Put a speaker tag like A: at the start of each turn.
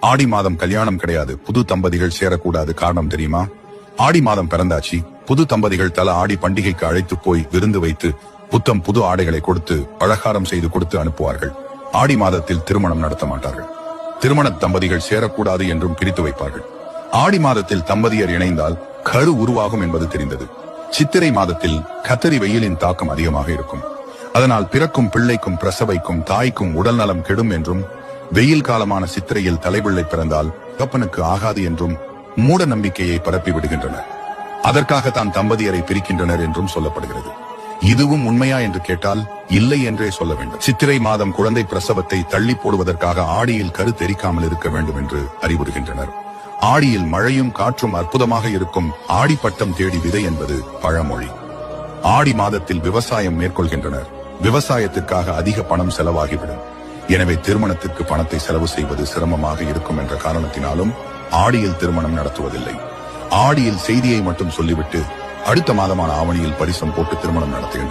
A: ஆடி மாதம் கல்யாணம் கிடையாது. புது தம்பதிகள் சேரக்கூடாது காரணம் தெரியுமா? ஆடி மாதம் பிறந்தாச்சு. புது தம்பதிகள் தல ஆடி பண்டிகைக்கு அழைத்து போய் விருந்து வைத்து புத்தம் புது ஆடைகளை கொடுத்து பலகாரம் செய்து கொடுத்து அனுப்புவார்கள். ஆடி மாதத்தில் திருமணம் நடத்த மாட்டார்கள். திருமண தம்பதிகள் சேரக்கூடாது என்றும் பிரித்து வைப்பார்கள். ஆடி மாதத்தில் தம்பதியர் இணைந்தால் கரு உருவாகும் என்பது தெரிந்தது. சித்திரை மாதத்தில் கத்தரி வெயிலின் தாக்கம் அதிகமாக இருக்கும். அதனால் பிறக்கும் பிள்ளைக்கும் பிரசவைக்கும் தாய்க்கும் உடல் நலம் கெடும் என்றும் வெயில் காலமான சித்திரையில் தலைபிள்ளை பிறந்தால் தப்பனுக்கு ஆகாது என்றும் மூட நம்பிக்கையை பரப்பி விடுகின்றனர். அதற்காக தான் தம்பதியரை பிரிக்கின்றனர் என்றும் சொல்லப்படுகிறது. இதுவும் உண்மையா என்று கேட்டால் இல்லை என்றே சொல்ல வேண்டும். சித்திரை மாதம் குழந்தை பிரசவத்தை தள்ளி போடுவதற்காக ஆடியில் கரு தெரிக்காமல் இருக்க வேண்டும் என்று அறிவுறுகின்றனர். ஆடியில் மழையும் காற்றும் அற்புதமாக இருக்கும் ஆடி பட்டம் தேடி விதை என்பது பழமொழி. ஆடி மாதத்தில் விவசாயம் மேற்கொள்கின்றனர். விவசாயத்திற்காக அதிக பணம் செலவாகிவிடும். எனவே திருமணத்திற்கு பணத்தை செலவு செய்வது சிரமமாக இருக்கும் என்ற காரணத்தினாலும் ஆடியில் திருமணம் நடத்துவதில்லை. ஆடியில் செய்தியை மட்டும் சொல்லிவிட்டு அடுத்த மாதமான ஆவணியில் பரிசம் போட்டு திருமணம் நடத்துகின்றனர்